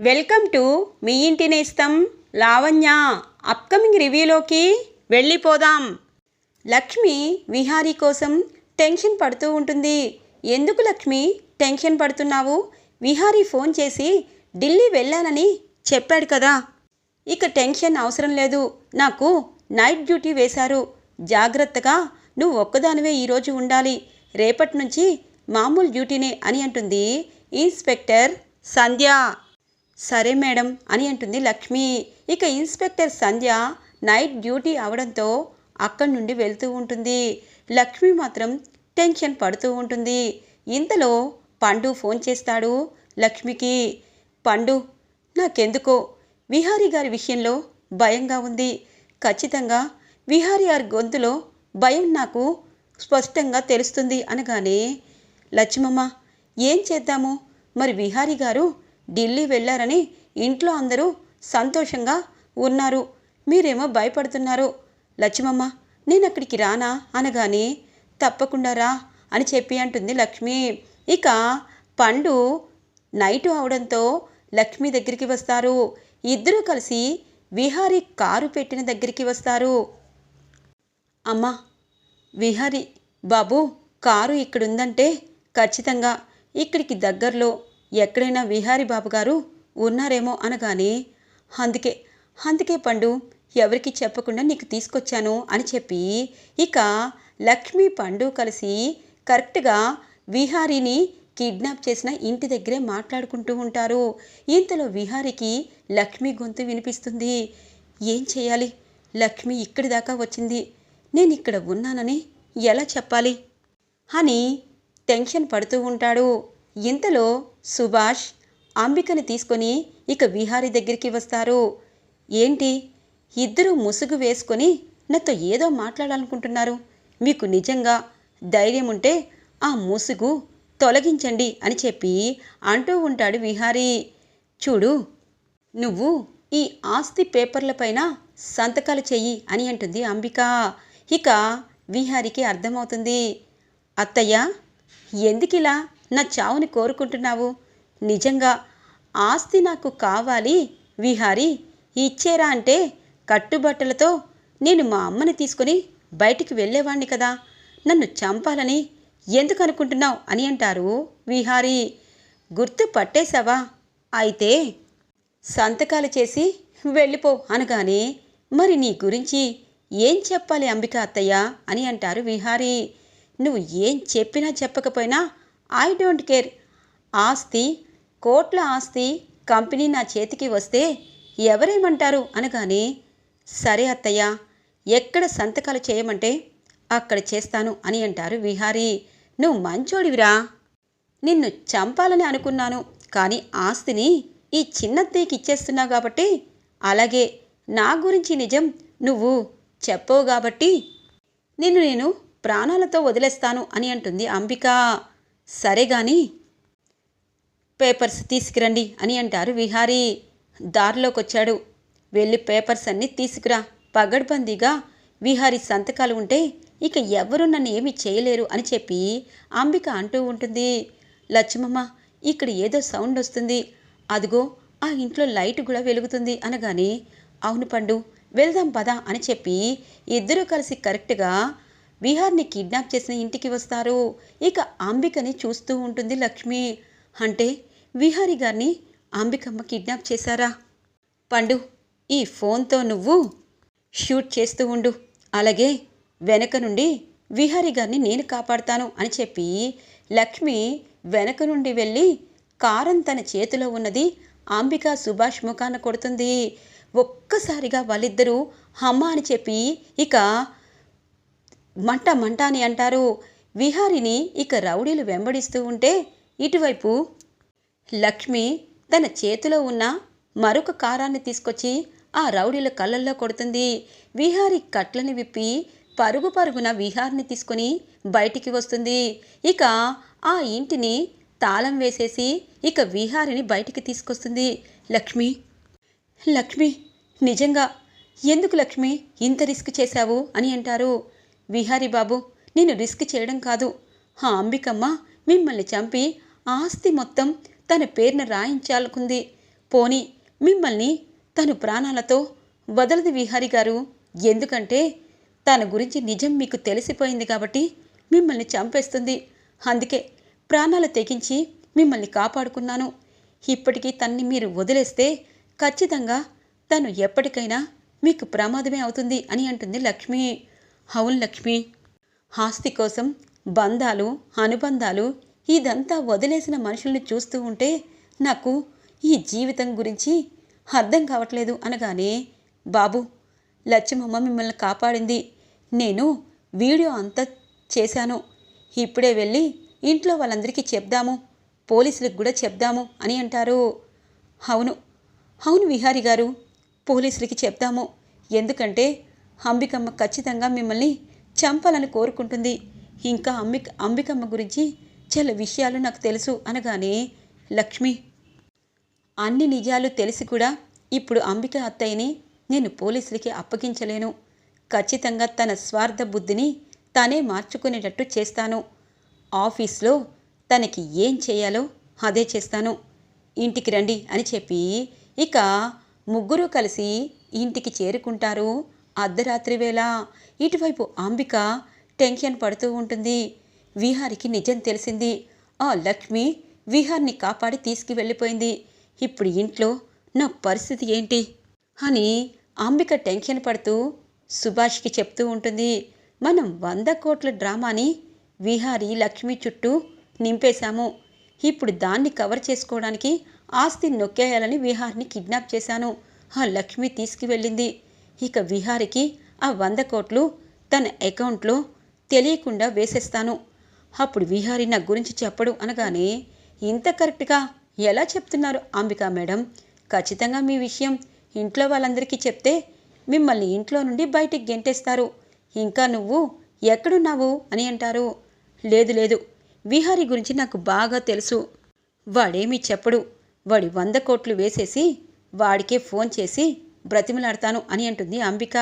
Welcome to me ఇంటి నేస్తం Lavanya. Upcoming రివ్యూలోకి వెళ్ళిపోదాం. లక్ష్మి విహారీ కోసం టెన్షన్ పడుతూ ఉంటుంది. ఎందుకు లక్ష్మి టెన్షన్ పడుతున్నావు? విహారీ ఫోన్ చేసి ఢిల్లీ వెళ్ళానని చెప్పాడు కదా. ఇక టెన్షన్ అవసరం లేదు. నాకు నైట్ డ్యూటీ వేశారు. జాగ్రత్తగా నువ్వు ఒక్కదానివే ఈరోజు ఉండాలి. రేపటి నుంచి మామూలు డ్యూటీనే అని అంటుంది ఇన్స్పెక్టర్ సంధ్య. సరే మేడం అని అంటుంది లక్ష్మి. ఇక ఇన్స్పెక్టర్ సంధ్య నైట్ డ్యూటీ అవడంతో అక్కడి నుండి వెళ్తూ ఉంటుంది. లక్ష్మి మాత్రం టెన్షన్ పడుతూ ఉంటుంది. ఇంతలో పండు ఫోన్ చేస్తాడు లక్ష్మికి. పండు నాకెందుకో? విహారీ గారి విషయంలో భయంగా ఉంది. ఖచ్చితంగా విహారీ గారి గొంతులో భయం నాకు స్పష్టంగా తెలుస్తుంది అనగానే లక్ష్మమ్మ ఏం చేద్దాము? మరి విహారీ గారు ఢిల్లీ వెళ్ళారని ఇంట్లో అందరూ సంతోషంగా ఉన్నారు. మీరేమో భయపడుతున్నారు. లక్ష్మమ్మ నేను అక్కడికి రానా? అనగానే తప్పకుండా రా అని చెప్పి అంటుంది లక్ష్మి. ఇక పండు నైటు అవడంతో లక్ష్మి దగ్గరికి వస్తారు. ఇద్దరూ కలిసి విహారీ కారు పెట్టిన దగ్గరికి వస్తారు. అమ్మా విహారీ బాబు కారు ఇక్కడుందంటే ఖచ్చితంగా ఇక్కడికి దగ్గరలో ఎక్కడైనా విహారీ బాబు గారు ఉన్నారేమో అనగానే అందుకే అందుకే పండు ఎవరికి చెప్పకుండా నీకు తీసుకొచ్చాను అని చెప్పి ఇక లక్ష్మి పండు కలిసి కరెక్ట్గా విహారీని కిడ్నాప్ చేసిన ఇంటి దగ్గరే మాట్లాడుకుంటూ ఉంటారు. ఇంతలో విహారికి లక్ష్మి గొంతు వినిపిస్తుంది. ఏం చేయాలి? లక్ష్మి ఇక్కడి దాకా వచ్చింది. నేను ఇక్కడ ఉన్నానని ఎలా చెప్పాలి? అని టెన్షన్ పడుతూ ఉంటాడు. ఇంతలో సుభాష్ అంబికని తీసుకొని ఇక విహారీ దగ్గరికి వస్తారు. ఏంటి? ఇద్దరూ ముసుగు వేసుకొని నాతో ఏదో మాట్లాడాలనుకుంటున్నారు. మీకు నిజంగా ధైర్యం ఉంటే ఆ ముసుగు తొలగించండి అని చెప్పి అంటూ ఉంటాడు విహారీ. చూడు నువ్వు ఈ ఆస్తి పేపర్లపైన సంతకాలు చెయ్యి అని అంటుంది అంబిక. ఇక విహారికి అర్థమవుతుంది. అత్తయ్య ఎందుకిలా? నా చావుని కోరుకుంటున్నావు? నిజంగా ఆస్తి నాకు కావాలి విహారి ఇచ్చేరా అంటే కట్టుబట్టలతో నేను మా అమ్మని తీసుకొని బయటికి వెళ్ళేవాణ్ణి కదా. నన్ను చంపాలని ఎందుకు అనుకుంటున్నావు అని అంటారు విహారి. గుర్తు పట్టేశావా? అయితే సంతకాలు చేసి వెళ్ళిపో అనగానే మరి నీ గురించి ఏం చెప్పాలి అంబిక అత్తయ్య అని అంటారు విహారీ. నువ్వు ఏం చెప్పినా చెప్పకపోయినా ఐ డోంట్ కేర్. ఆస్తి కోట్ల ఆస్తి కంపెనీ నా చేతికి వస్తే ఎవరేమంటారు అనగానే సరే అత్తయ్య ఎక్కడ సంతకాలు చేయమంటే అక్కడ చేస్తాను అని అంటారు విహారీ. నువ్వు మంచోడివిరా. నిన్ను చంపాలని అనుకున్నాను కానీ ఆస్తిని ఈ చిన్నత్తయ్యకి ఇచ్చేస్తున్నావు కాబట్టి అలాగే నా గురించి నిజం నువ్వు చెప్పవు కాబట్టి నిన్ను నేను ప్రాణాలతో వదిలేస్తాను అని అంటుంది అంబిక. సరే గాని పేపర్స్ తీసుకురండి అని అంటారు విహారీ. దారిలోకి వచ్చాడు వెళ్ళి పేపర్స్ అన్నీ తీసుకురా. పగడ్బందీగా విహారీ సంతకాలు ఉంటే ఇక ఎవరు నన్ను ఏమి చేయలేరు అని చెప్పి అంబిక అంటూ ఉంటుంది. లక్ష్మమ్మ ఇక్కడ ఏదో సౌండ్ వస్తుంది. అదిగో ఆ ఇంట్లో లైట్ కూడా వెలుగుతుంది అనగానే అవును పండు వెళ్దాం పదా అని చెప్పి ఇద్దరూ కలిసి కరెక్ట్గా విహార్ని కిడ్నాప్ చేసిన ఇంటికి వస్తారు. ఇక అంబికని చూస్తూ ఉంటుంది లక్ష్మి. అంటే విహారి గారిని అంబికమ్మ కిడ్నాప్ చేశారా? పండు ఈ ఫోన్తో నువ్వు షూట్ చేస్తూ ఉండు. అలాగే వెనక నుండి విహారి గారిని నేను కాపాడుతాను అని చెప్పి లక్ష్మి వెనక నుండి వెళ్ళి కారం తన చేతిలో ఉన్నది అంబిక సుభాష్ ముఖాన కొడుతుంది. ఒక్కసారిగా వాళ్ళిద్దరూ హమ్మ అని చెప్పి ఇక మంట మంట అని అంటారు. విహారిని ఇక రౌడీలు వెంబడిస్తూ ఉంటే ఇటువైపు లక్ష్మి తన చేతిలో ఉన్న మరొక కారాన్ని తీసుకొచ్చి ఆ రౌడీల కళ్ళల్లో కొడుతుంది. విహారి కట్లని విప్పి పరుగు పరుగున విహార్ని తీసుకొని బయటికి వస్తుంది. ఇక ఆ ఇంటిని తాళం వేసేసి ఇక విహారిని బయటికి తీసుకొస్తుంది. లక్ష్మి లక్ష్మి నిజంగా ఎందుకు లక్ష్మి ఇంత రిస్క్ చేశావు అని అంటారు. విహారీ బాబు నేను రిస్క్ చేయడం కాదు. ఆ అంబికమ్మ మిమ్మల్ని చంపి ఆస్తి మొత్తం తన పేరున రాయించాలకుంది పోని మిమ్మల్ని తను ప్రాణాలతో వదలదు విహారి గారు. ఎందుకంటే తన గురించి నిజం మీకు తెలిసిపోయింది కాబట్టి మిమ్మల్ని చంపేస్తుంది. అందుకే ప్రాణాలు తెగించి మిమ్మల్ని కాపాడుకున్నాను. ఇప్పటికీ తన్ని మీరు వదిలేస్తే ఖచ్చితంగా తను ఎప్పటికైనా మీకు ప్రమాదమే అవుతుంది అని అంటుంది లక్ష్మి. అవును లక్ష్మి. ఆస్తి కోసం బంధాలు అనుబంధాలు ఇదంతా వదిలేసిన మనుషుల్ని చూస్తూ ఉంటే నాకు ఈ జీవితం గురించి అర్థం కావట్లేదు అనగానే బాబు లక్ష్మమ్మ మిమ్మల్ని కాపాడింది. నేను వీడియో అంతా చేశాను. ఇప్పుడే వెళ్ళి ఇంట్లో వాళ్ళందరికీ చెప్దాము. పోలీసులకు కూడా చెప్దాము అని అంటారు. అవును అవును విహారి గారు. పోలీసులకి చెప్దాము. ఎందుకంటే అంబికమ్మ ఖచ్చితంగా మిమ్మల్ని చంపాలని కోరుకుంటుంది. ఇంకా అంబిక అంబికమ్మ గురించి చాలా విషయాలు నాకు తెలుసు అనగానే లక్ష్మి అన్ని నిజాలు తెలిసి కూడా ఇప్పుడు అంబిక అత్తయ్యని నేను పోలీసులకి అప్పగించలేను. ఖచ్చితంగా తన స్వార్థ బుద్ధిని తానే మార్చుకునేటట్టు చేస్తాను. ఆఫీస్లో తనకి ఏం చేయాలో అదే చేస్తాను. ఇంటికి రండి అని చెప్పి ఇక ముగ్గురు కలిసి ఇంటికి చేరుకుంటారు. అర్ధరాత్రి వేళ ఇటువైపు అంబిక టెన్షన్ పడుతూ ఉంటుంది. విహారికి నిజం తెలిసింది. ఆ లక్ష్మి విహార్ని కాపాడి తీసుకువెళ్ళిపోయింది. ఇప్పుడు ఇంట్లో నా పరిస్థితి ఏంటి? అని అంబిక టెన్షన్ పడుతూ సుభాష్కి చెప్తూ ఉంటుంది. మనం వంద కోట్ల డ్రామాని విహారీ లక్ష్మి చుట్టూ నింపేశాము. ఇప్పుడు దాన్ని కవర్ చేసుకోవడానికి ఆస్తి నొక్కేయాలని విహార్ని కిడ్నాప్ చేశాను. ఆ లక్ష్మి తీసుకువెళ్ళింది. ఇక విహారికి ఆ వంద కోట్లు తన అకౌంట్లో తెలియకుండా వేసేస్తాను. అప్పుడు విహారి నా గురించి చెప్పడు అనగానే ఇంత కరెక్ట్గా ఎలా చెప్తున్నారు అంబికా మేడం? ఖచ్చితంగా మీ విషయం ఇంట్లో వాళ్ళందరికీ చెప్తే మిమ్మల్ని ఇంట్లో నుండి బయటికి గెంటేస్తారు. ఇంకా నువ్వు ఎక్కడున్నావు అని అంటారు. లేదు లేదు విహారి గురించి నాకు బాగా తెలుసు. వాడేమీ చెప్పడు. వాడి వంద కోట్లు వేసేసి వాడికే ఫోన్ చేసి బ్రతిమలాడతాను అని అంటుంది అంబిక.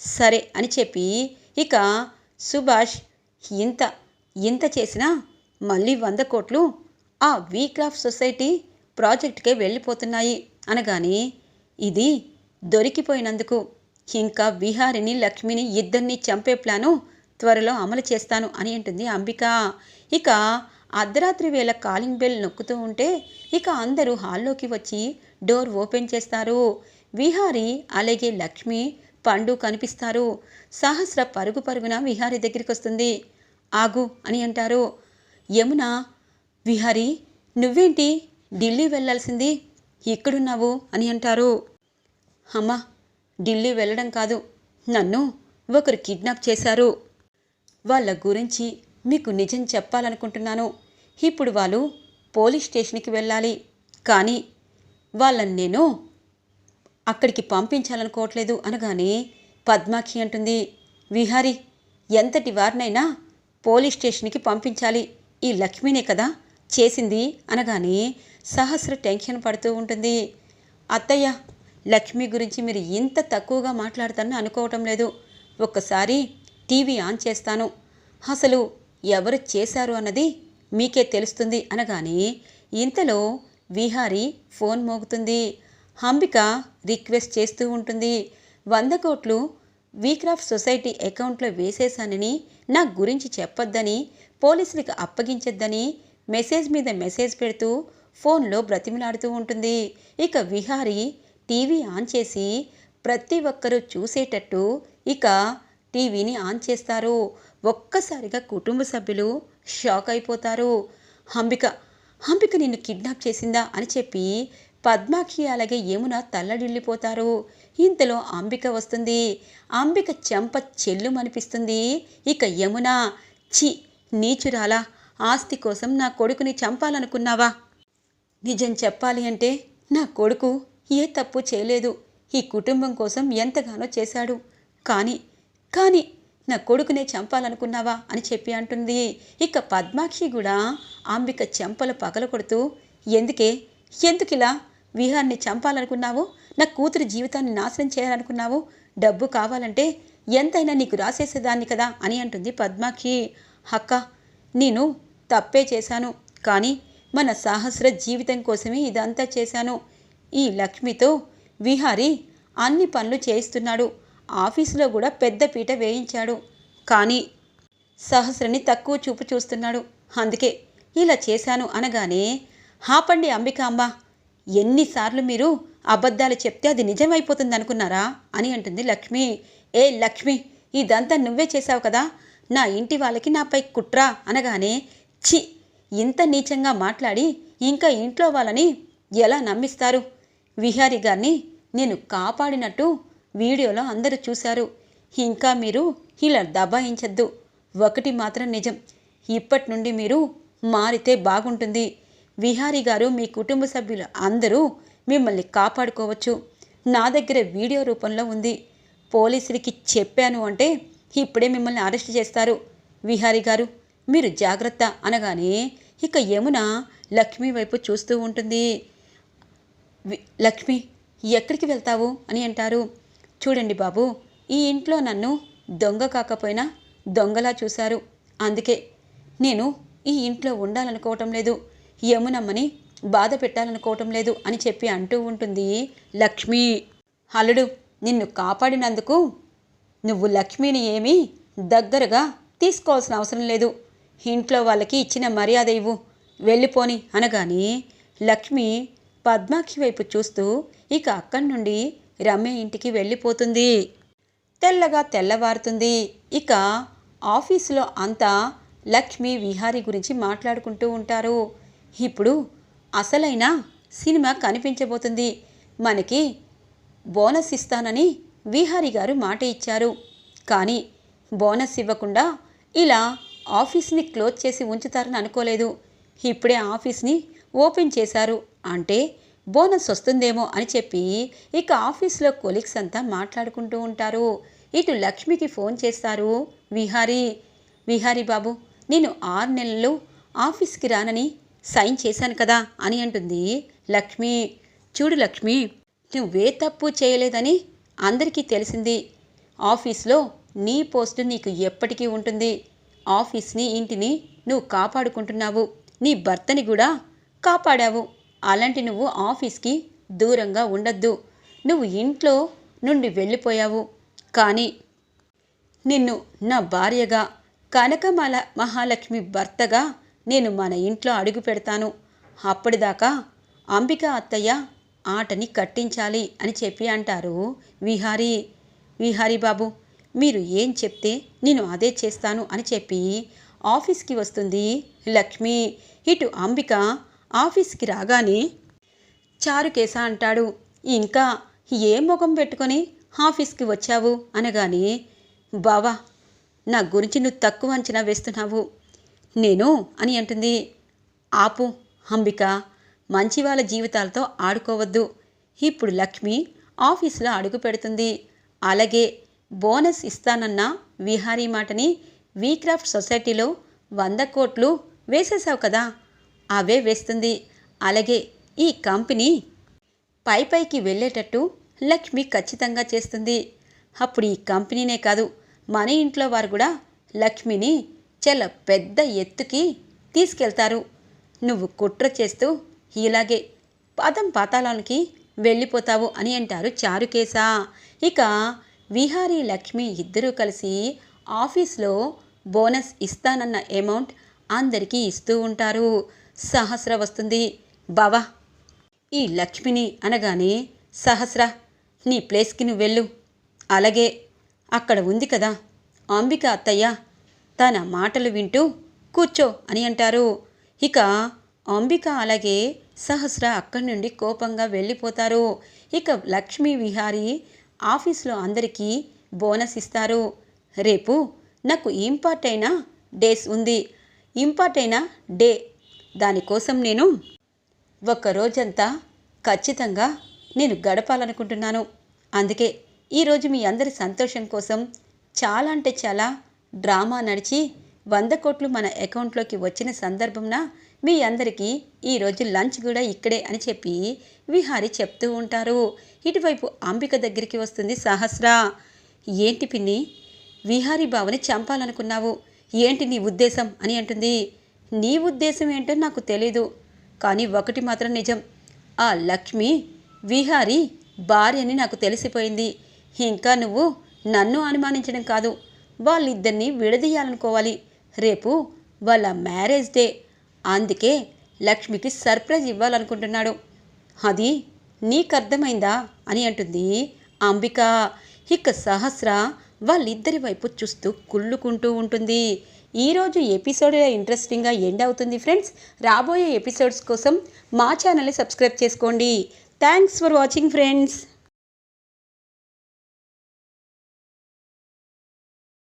సరే అని చెప్పి ఇక సుభాష్ ఇంత ఇంత చేసినా మళ్ళీ వంద కోట్లు ఆ వీక్రాఫ్ట్ సొసైటీ ప్రాజెక్టుకే వెళ్ళిపోతున్నాయి అనగానే ఇది దొరికిపోయినందుకు ఇంకా విహారిని లక్ష్మిని ఇద్దరిని చంపే ప్లాను త్వరలో అమలు చేస్తాను అని అంటుంది అంబిక. ఇక అర్ధరాత్రి వేళ కాలింగ్ బెల్ నొక్కుతూ ఉంటే ఇక అందరూ హాల్లోకి వచ్చి డోర్ ఓపెన్ చేస్తారు. విహారి అలాగే లక్ష్మి పండు కనిపిస్తారు. సహస్ర పరుగు పరుగున విహారి దగ్గరికి వస్తుంది. ఆగు అని అంటారు. యమున విహారి నువ్వేంటి? ఢిల్లీ వెళ్ళాల్సింది? ఇక్కడున్నావు అని అంటారు. అమ్మా ఢిల్లీ వెళ్ళడం కాదు. నన్ను ఒకరు కిడ్నాప్ చేశారు. వాళ్ళ గురించి మీకు నిజం చెప్పాలనుకుంటున్నాను. ఇప్పుడు వాళ్ళు పోలీస్ స్టేషన్కి వెళ్ళాలి. కానీ వాళ్ళని నేను అక్కడికి పంపించాలనుకోవట్లేదు అనగానే పద్మాక్షి అంటుంది విహారి ఎంతటి వారినైనా పోలీస్ స్టేషన్కి పంపించాలి. ఈ లక్ష్మినే కదా చేసింది అనగానే సహస్ర టెన్షన్ పడుతూ ఉంటుంది. అత్తయ్య లక్ష్మి గురించి మీరు ఇంత తక్కువగా మాట్లాడతానని అనుకోవటం లేదు. ఒక్కసారి టీవీ ఆన్ చేస్తాను. అసలు ఎవరు చేశారు అన్నది మీకే తెలుస్తుంది అనగానే ఇంతలో విహారి ఫోన్ మోగుతుంది. అంబిక రిక్వెస్ట్ చేస్తూ ఉంటుంది. వంద కోట్లు వీక్రాఫ్ట్ సొసైటీ అకౌంట్లో వేసేశానని నా గురించి చెప్పొద్దని పోలీసులకు అప్పగించొద్దని మెసేజ్ మీద మెసేజ్ పెడుతూ ఫోన్లో బ్రతిమలాడుతూ ఉంటుంది. ఇక విహారి టీవీ ఆన్ చేసి ప్రతి ఒక్కరూ చూసేటట్టు ఇక టీవీని ఆన్ చేస్తారు. ఒక్కసారిగా కుటుంబ సభ్యులు షాక్ అయిపోతారు. అంబిక అంబిక నిన్ను కిడ్నాప్ చేసిందా? అని చెప్పి పద్మాక్షి అలాగే యమున తల్లడిల్లిపోతారు. ఇంతలో అంబిక వస్తుంది. అంబిక చెంప చెల్లుమనిపిస్తుంది. ఇక యమున చి నీచురాలా ఆస్తి కోసం నా కొడుకుని చంపాలనుకున్నావా? నిజం చెప్పాలి అంటే నా కొడుకు ఏ తప్పు చేయలేదు. ఈ కుటుంబం కోసం ఎంతగానో చేశాడు. కానీ కానీ నా కొడుకునే చంపాలనుకున్నావా అని చెప్పి అంటుంది. ఇక పద్మాక్షి కూడా అంబిక చెంపలు పగల కొడుతూ ఎందుకే? ఎందుకిలా? విహార్ని చంపాలనుకున్నావు? నా కూతురు జీవితాన్ని నాశనం చేయాలనుకున్నావు? డబ్బు కావాలంటే ఎంతైనా నీకు రాసేసేదాన్ని కదా అని అంటుంది పద్మాకి. అక్క నేను తప్పే చేశాను కానీ మన సహస్ర జీవితం కోసమే ఇదంతా చేశాను. ఈ లక్ష్మితో విహారీ అన్ని పనులు చేయిస్తున్నాడు. ఆఫీసులో కూడా పెద్ద పీట వేయించాడు. కానీ సహస్రని తక్కువ చూపు చూస్తున్నాడు. అందుకే ఇలా చేశాను అనగానే హాపండి అంబికాంబ ఎన్నిసార్లు మీరు అబద్ధాలు చెప్తే అది నిజమైపోతుంది అనుకున్నారా అని అంటుంది లక్ష్మి. ఏ లక్ష్మి ఇదంతా నువ్వే చేశావు కదా? నా ఇంటి వాళ్ళకి నాపై కుట్ర? అనగానే చి ఇంత నీచంగా మాట్లాడి ఇంకా ఇంట్లో వాళ్ళని ఎలా నమ్మిస్తారు? విహారి గారిని నేను కాపాడినట్టు వీడియోలో అందరూ చూశారు. ఇంకా మీరు ఇలా దబాయించద్దు. ఒకటి మాత్రం నిజం. ఇప్పటి నుండి మీరు మారితే బాగుంటుంది. విహారి గారు మీ కుటుంబ సభ్యులు అందరూ మిమ్మల్ని కాపాడుకోవచ్చు. నా దగ్గర వీడియో రూపంలో ఉంది. పోలీసులకి చెప్పాను అంటే ఇప్పుడే మిమ్మల్ని అరెస్ట్ చేస్తారు. విహారి గారు మీరు జాగ్రత్త అనగానే ఇక యమున లక్ష్మి వైపు చూస్తూ ఉంటుంది. లక్ష్మి ఎక్కడికి వెళ్తావు అని అంటారు. చూడండి బాబు ఈ ఇంట్లో నన్ను దొంగ కాకపోయినా దొంగలా చూశారు. అందుకే నేను ఈ ఇంట్లో ఉండాలనుకోవటం లేదు. యమునమ్మని బాధ పెట్టాలనుకోవటం లేదు అని చెప్పి అంటూ ఉంటుంది లక్ష్మి. అల్లుడు నిన్ను కాపాడినందుకు నువ్వు లక్ష్మిని ఏమీ దగ్గరగా తీసుకోవాల్సిన అవసరం లేదు. ఇంట్లో వాళ్ళకి ఇచ్చిన మర్యాద ఇవ్వు. వెళ్ళిపోని అనగానే లక్ష్మి పద్మాక్షి వైపు చూస్తూ ఇక అక్కడి నుండి రమ్య ఇంటికి వెళ్ళిపోతుంది. తెల్లగా తెల్లవారుతుంది. ఇక ఆఫీసులో అంతా లక్ష్మి విహారీ గురించి మాట్లాడుకుంటూ ఉంటారు. ఇప్పుడు అసలైన సినిమా కనిపించబోతుంది. మనకి బోనస్ ఇస్తానని విహారి గారు మాట ఇచ్చారు. కానీ బోనస్ ఇవ్వకుండా ఇలా ఆఫీస్ని క్లోజ్ చేసి ఉంచుతారని అనుకోలేదు. ఇప్పుడే ఆఫీస్ని ఓపెన్ చేశారు. అంటే బోనస్ వస్తుందేమో అని చెప్పి ఇక ఆఫీస్లో కొలీగ్స్ అంతా మాట్లాడుకుంటూ ఉంటారు. ఇటు లక్ష్మికి ఫోన్ చేస్తారు. విహారీ విహారీ బాబు నేను ఆరు నెలలు ఆఫీస్కి రానని సైన్ చేశాను కదా అని అంటుంది. లక్ష్మి చూడు లక్ష్మి నువ్వే తప్పు చేయలేదని అందరికీ తెలిసింది. ఆఫీస్లో నీ పోస్టు నీకు ఎప్పటికీ ఉంటుంది. ఆఫీస్ని ఇంటిని నువ్వు కాపాడుకుంటున్నావు. నీ భర్తని కూడా కాపాడావు. అలాంటి నువ్వు ఆఫీస్కి దూరంగా ఉండద్దు. నువ్వు ఇంట్లో నుండి వెళ్ళిపోయావు. కానీ నిన్ను నా భార్యగా కనకమాల మహాలక్ష్మి భర్తగా నేను మన ఇంట్లో అడుగు పెడతాను. అప్పటిదాకా అంబిక అత్తయ్య ఆటని కట్టించాలి అని చెప్పి అంటారు విహారీ. విహారీ బాబు మీరు ఏం చెప్తే నేను అదే చేస్తాను అని చెప్పి ఆఫీస్కి వస్తుంది లక్ష్మి. ఇటు అంబిక ఆఫీస్కి రాగానే చారుకేశ అంటాడు ఇంకా ఏ ముఖం పెట్టుకొని ఆఫీస్కి వచ్చావు? అనగానే బావా నా గురించి నువ్వు తక్కువ అంచనా వేస్తున్నావు. నేను అని అంటుంది. ఆపు అంబిక మంచి వాళ్ళ జీవితాలతో ఆడుకోవద్దు. ఇప్పుడు లక్ష్మి ఆఫీసులో అడుగు పెడుతుంది. అలాగే బోనస్ ఇస్తానన్న విహారీ మాటని వీక్రాఫ్ట్ సొసైటీలో వంద కోట్లు వేసేసావు కదా అవే వేస్తుంది. అలాగే ఈ కంపెనీ పై పైకి వెళ్ళేటట్టు లక్ష్మి ఖచ్చితంగా చేస్తుంది. అప్పుడు ఈ కంపెనీనే కాదు మన ఇంట్లో వారు కూడా లక్ష్మిని చాలా పెద్ద ఎత్తుకి తీసుకెళ్తారు. నువ్వు కుట్ర చేస్తూ ఇలాగే పాదం పాతాళానికి వెళ్ళిపోతావు అని అంటారు చారుకేశ. ఇక విహారీ లక్ష్మి ఇద్దరూ కలిసి ఆఫీస్లో బోనస్ ఇస్తానన్న అమౌంట్ అందరికీ ఇస్తూ ఉంటారు. సహస్ర వస్తుంది. బావా ఈ లక్ష్మిని అనగానే సహస్ర నీ ప్లేస్కి నువ్వు వెళ్ళు. అలాగే అక్కడ ఉంది కదా అంబిక అత్తయ్య తన మాటలు వింటూ కూర్చో అని అంటారు. ఇక అంబిక అలాగే సహస్ర అక్కడి నుండి కోపంగా వెళ్ళిపోతారు. ఇక లక్ష్మీ విహారీ ఆఫీస్లో అందరికీ బోనస్ ఇస్తారు. రేపు నాకు ఇంపార్ట్ అయిన డేస్ ఉంది. ఇంపార్ట్ అయిన డే. దానికోసం నేను ఒక రోజంతా ఖచ్చితంగా నేను గడపాలనుకుంటున్నాను. అందుకే ఈరోజు మీ అందరి సంతోషం కోసం చాలా అంటే చాలా డ్రామా నడిచి వంద కోట్లు మన అకౌంట్లోకి వచ్చిన సందర్భంన మీ అందరికీ ఈరోజు లంచ్ కూడా ఇక్కడే అని చెప్పి విహారి చెప్తూ ఉంటారు. ఇటువైపు అంబిక దగ్గరికి వస్తుంది సహస్ర. ఏంటి పిన్ని? విహారీ బావని చంపాలనుకున్నావు. ఏంటి నీ ఉద్దేశం అని అంటుంది. నీ ఉద్దేశం ఏంటో నాకు తెలీదు. కానీ ఒకటి మాత్రం నిజం. ఆ లక్ష్మి విహారి భార్య అని నాకు తెలిసిపోయింది. ఇంకా నువ్వు నన్ను అనుమానించడం కాదు. వాళ్ళిద్దరినీ విడదీయాలనుకోవాలి. రేపు వాళ్ళ మ్యారేజ్ డే. అందుకే లక్ష్మికి సర్ప్రైజ్ ఇవ్వాలనుకుంటున్నాడు. అది నీకు అర్థమైందా అని అంటుంది అంబిక. ఇక సహస్ర వాళ్ళిద్దరి వైపు చూస్తూ కుళ్ళుకుంటూ ఉంటుంది. ఈరోజు ఎపిసోడ్ ఇంట్రెస్టింగ్గా ఎండ్ అవుతుంది ఫ్రెండ్స్. రాబోయే ఎపిసోడ్స్ కోసం మా ఛానల్ని సబ్స్క్రైబ్ చేసుకోండి. Thanks for watching friends.